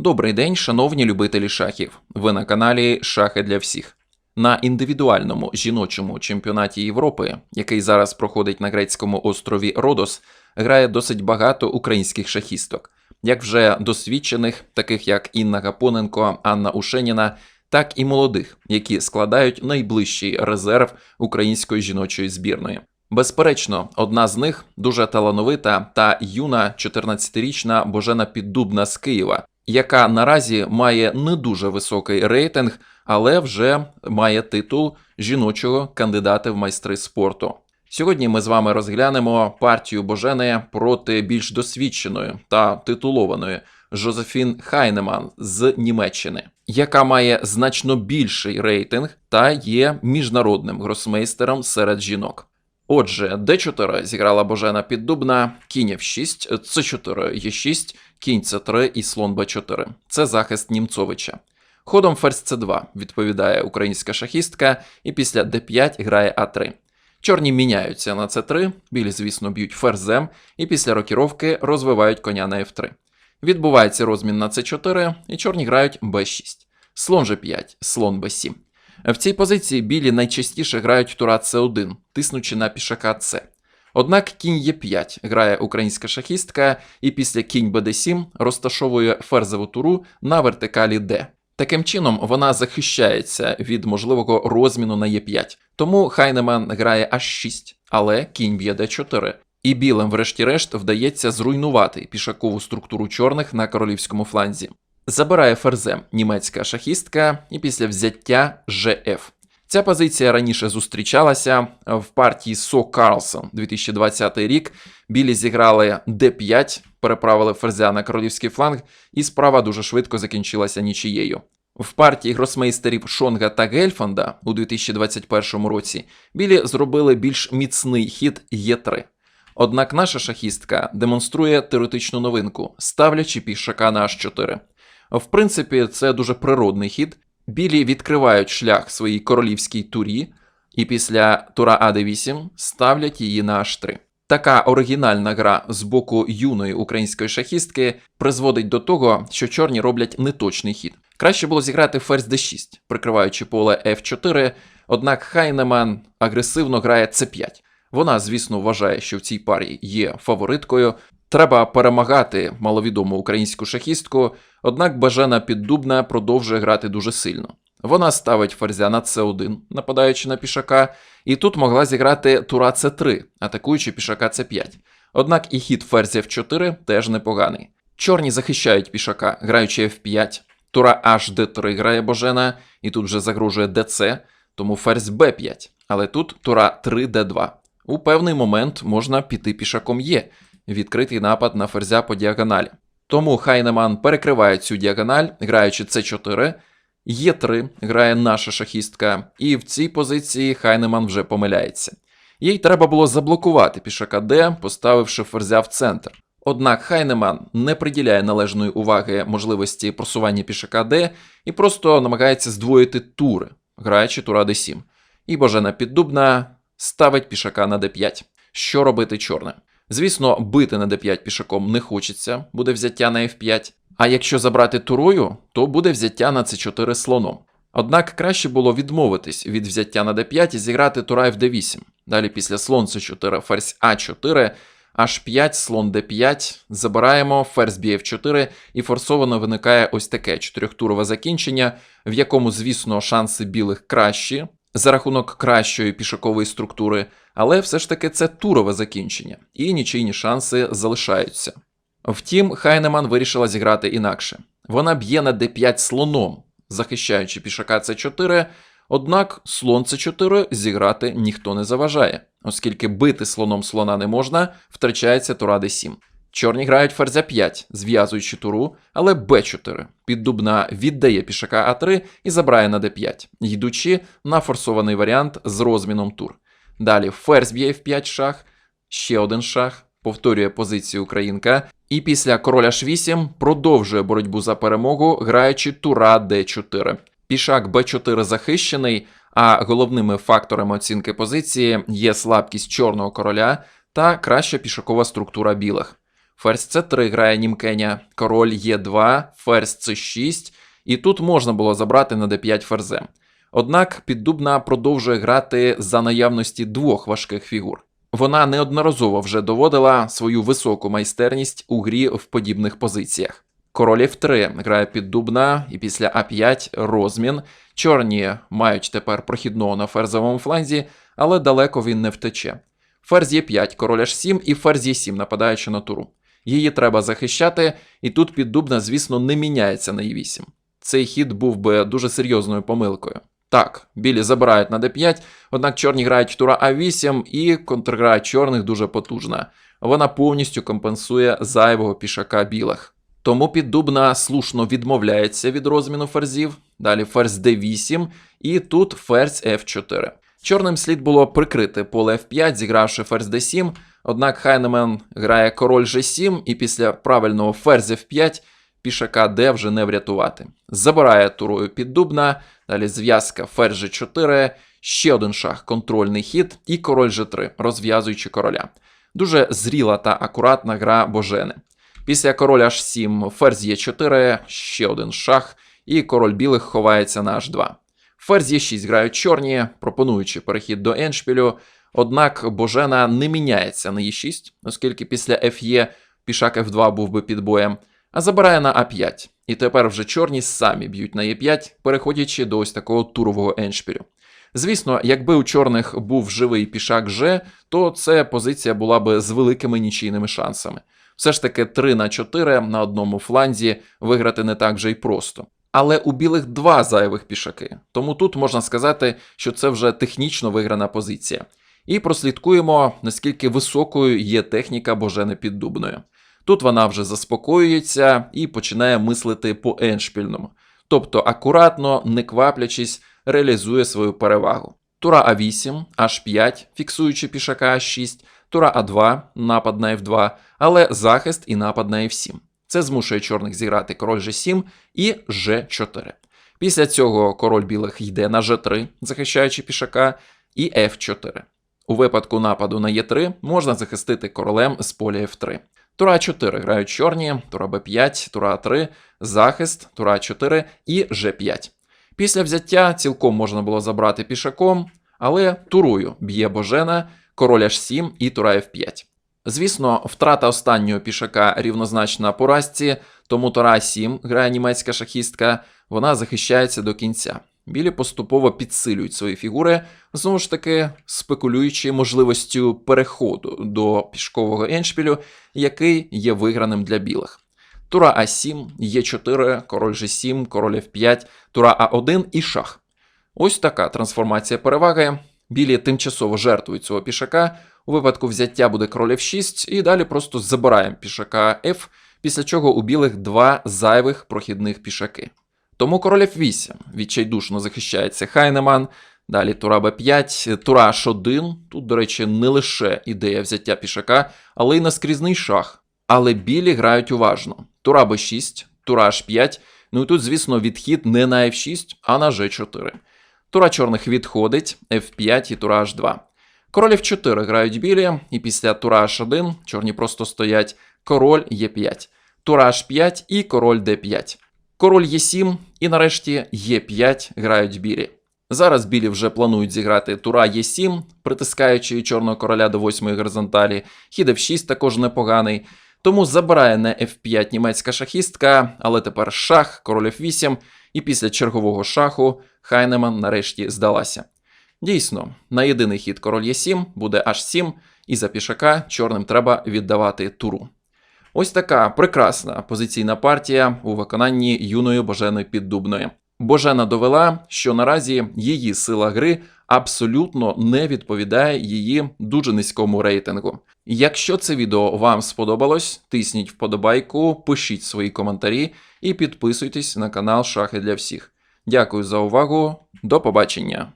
Добрий день, шановні любителі шахів. Ви на каналі Шахи для всіх. На індивідуальному жіночому чемпіонаті Європи, який зараз проходить на грецькому острові Родос, грає досить багато українських шахісток, як вже досвідчених, таких як Інна Гапоненко, Анна Ушеніна, так і молодих, які складають найближчий резерв української жіночої збірної. Безперечно, одна з них дуже талановита та юна 14-річна Божена Піддубна з Києва, яка наразі має не дуже високий рейтинг, але вже має титул жіночого кандидата в майстри спорту. Сьогодні ми з вами розглянемо партію Божени проти більш досвідченої та титулованої Жозефін Хайнеман з Німеччини, яка має значно більший рейтинг та є міжнародним гросмейстером серед жінок. Отже, d4 зіграла Божена Піддубна, кінь f6, c4, e6, кінь c3 і слон b4. Це захист Німцовича. Ходом ферзь c2 відповідає українська шахістка, і після d5 грає a3. Чорні міняються на c3, білі, звісно, б'ють ферзем, і після рокіровки розвивають коня на f3. Відбувається розмін на c4, і чорні грають b6. Слон g5, слон b7. В цій позиції білі найчастіше грають тура С1, тиснучи на пішака С. Однак кінь Е5 грає українська шахістка, і після кінь БД7 розташовує ферзову туру на вертикалі Д. Таким чином, вона захищається від можливого розміну на Е5. Тому Хайнеман грає H6, але кінь б'є Д4. І білим, врешті-решт, вдається зруйнувати пішакову структуру чорних на королівському фланзі. Забирає ферзем німецька шахістка і після взяття ЖФ. Ця позиція раніше зустрічалася в партії Со Карлсон 2020 рік. Білі зіграли d5, переправили ферзя на королівський фланг, і справа дуже швидко закінчилася нічією. В партії гросмейстерів Шонга та Гельфанда у 2021 році білі зробили більш міцний хід Е3. Однак наша шахістка демонструє теоретичну новинку, ставлячи пішака на H4. В принципі, це дуже природний хід. Білі відкривають шлях своїй королівській турі, і після тура А8 ставлять її на H3. Така оригінальна гра з боку юної української шахістки призводить до того, що чорні роблять неточний хід. Краще було зіграти ферзь d6, прикриваючи поле F4, однак Хайнеман агресивно грає c5. Вона, звісно, вважає, що в цій парі є фавориткою, Треба перемагати маловідому українську шахістку, однак Бажена Піддубна продовжує грати дуже сильно. Вона ставить ферзя на С1, нападаючи на пішака, і тут могла зіграти тура С3, атакуючи пішака С5. Однак і хід ферзя F4 теж непоганий. Чорні захищають пішака, граючи F5, тура HD3 грає Божена, і тут вже загрожує ДЦ, тому ферзь Б5, але тут тура 3D2. У певний момент можна піти пішаком Є відкритий напад на ферзя по діагоналі. Тому Хайнеман перекриває цю діагональ, граючи С4, Е3 грає наша шахістка, і в цій позиції Хайнеман вже помиляється. Їй треба було заблокувати пішака Д, поставивши ферзя в центр. Однак Хайнеман не приділяє належної уваги можливості просування пішака Д і просто намагається здвоїти тури, граючи тура Д7. І Божена Піддубна ставить пішака на Д5. Що робити чорне? Звісно, бити на d5 пішаком не хочеться, буде взяття на f5. А якщо забрати турою, то буде взяття на c4 слоном. Однак краще було відмовитись від взяття на d5 і зіграти тура fd8. Далі після слон c4, ферзь a4, h5, слон d5, забираємо, ферзь bf4, і форсовано виникає ось таке чотирьохтурове закінчення, в якому, звісно, шанси білих кращі за рахунок кращої пішакової структури, але все ж таки це турове закінчення, і нічийні шанси залишаються. Втім, Хайнеман вирішила зіграти інакше. Вона б'є на d5 слоном, захищаючи пішака c4, однак слон c4 зіграти ніхто не заважає, оскільки бити слоном слона не можна, втрачається тура d7. Чорні грають ферзя 5, зв'язуючи туру, але Б4. Піддубна віддає пішака А3 і забирає на Д5, йдучи на форсований варіант з розміном тур. Далі ферзь б'є F5 шах, ще один шах, повторює позицію українка, і після короля H8 продовжує боротьбу за перемогу, граючи тура Д4. Пішак Б4 захищений, а головними факторами оцінки позиції є слабкість чорного короля та краща пішакова структура білих. Ферзь С3 грає Німкеня, король Е2, ферзь С6, і тут можна було забрати на d5 ферзем. Однак піддубна продовжує грати за наявності двох важких фігур. Вона неодноразово вже доводила свою високу майстерність у грі в подібних позиціях. Король F3 грає піддубна, і після А5 розмін. Чорні мають тепер прохідного на ферзовому фланзі, але далеко він не втече. Ферзь Е5, король H7 і ферзь Е7, нападаючи на туру. Її треба захищати, і тут піддубна, звісно, не міняється на Е8. Цей хід був би дуже серйозною помилкою. Так, білі забирають на d5, однак чорні грають тура А8 і контргра чорних дуже потужна. Вона повністю компенсує зайвого пішака білих. Тому піддубна слушно відмовляється від розміну ферзів. Далі ферзь d8, і тут ферзь f4. Чорним слід було прикрити поле f5, зігравши ферзь d7, однак Хайнемен грає король g7, і після правильного ферзь f5 пішака d вже не врятувати. Забирає турою піддубна, далі зв'язка ферзь g4, ще один шах, контрольний хід, і король g3, розв'язуючи короля. Дуже зріла та акуратна гра Божени. Після короля h7, ферзь Е4, ще один шах, і король білих ховається на h2. Ферзь Е6 грають чорні, пропонуючи перехід до еншпілю, однак Божена не міняється на Е6, оскільки після Ф'є пішак F2 був би під боєм, а забирає на А5. І тепер вже чорні самі б'ють на Е5, переходячи до ось такого турового еншпілю. Звісно, якби у чорних був живий пішак Ж, то це позиція була би з великими нічийними шансами. Все ж таки 3 на 4 на одному фланзі виграти не так вже й просто. Але у білих два зайвих пішаки, тому тут можна сказати, що це вже технічно виграна позиція. І прослідкуємо, наскільки високою є техніка Божени Піддубною. Тут вона вже заспокоюється і починає мислити по еншпільному. Тобто акуратно, не кваплячись, реалізує свою перевагу. Тура А8, H5, фіксуючи пішака H6, тура А2, напад на F2, але захист і напад на F7. Це змушує чорних зіграти король G7 і G4. Після цього король білих йде на G3, захищаючи пішака, і F4. У випадку нападу на Е3 можна захистити королем з поля F3. Тура 4 грають чорні, тура Б5, тура А3, захист, тура 4 і G5. Після взяття цілком можна було забрати пішаком, але турою б'є Божена, король H7 і тура F5. Звісно, втрата останнього пішака рівнозначна поразці, тому тура 7 грає німецька шахістка, вона захищається до кінця. Білі поступово підсилюють свої фігури, знову ж таки спекулюючи можливістю переходу до пішкового еншпілю, який є виграним для білих. Тура А7, Е4, король G7, король F5, тура А1 і шах. Ось така трансформація переваги. Білі тимчасово жертвують цього пішака. У випадку взяття буде король F6, і далі просто забираємо пішака F, після чого у білих два зайвих прохідних пішаки. Тому король F8 відчайдушно захищається Хайнеман. Далі тура Б5, тура H1. Тут, до речі, не лише ідея взяття пішака, але й наскрізний шах. Але білі грають уважно. Тура Б6, тура H5. Ну і тут, звісно, відхід не на F6, а на G4. Тура чорних відходить, F5 і тура H2. Король F4 грають білі, і після тура H1 чорні просто стоять король Е5, тура H5 і король D5. Король Е7 і нарешті Е5 грають білі. Зараз білі вже планують зіграти тура Е7, притискаючи чорного короля до восьмої горизонталі. Хід F6 також непоганий. Тому забирає на F5 німецька шахістка, але тепер шах, король F8, і після чергового шаху Хайнеман нарешті здалася. Дійсно, на єдиний хід король Е7 буде H7, і за пішака чорним треба віддавати туру. Ось така прекрасна позиційна партія у виконанні юної Божени Піддубної. Божена довела, що наразі її сила гри абсолютно не відповідає її дуже низькому рейтингу. Якщо це відео вам сподобалось, тисніть вподобайку, пишіть свої коментарі і підписуйтесь на канал Шахи для всіх. Дякую за увагу, до побачення!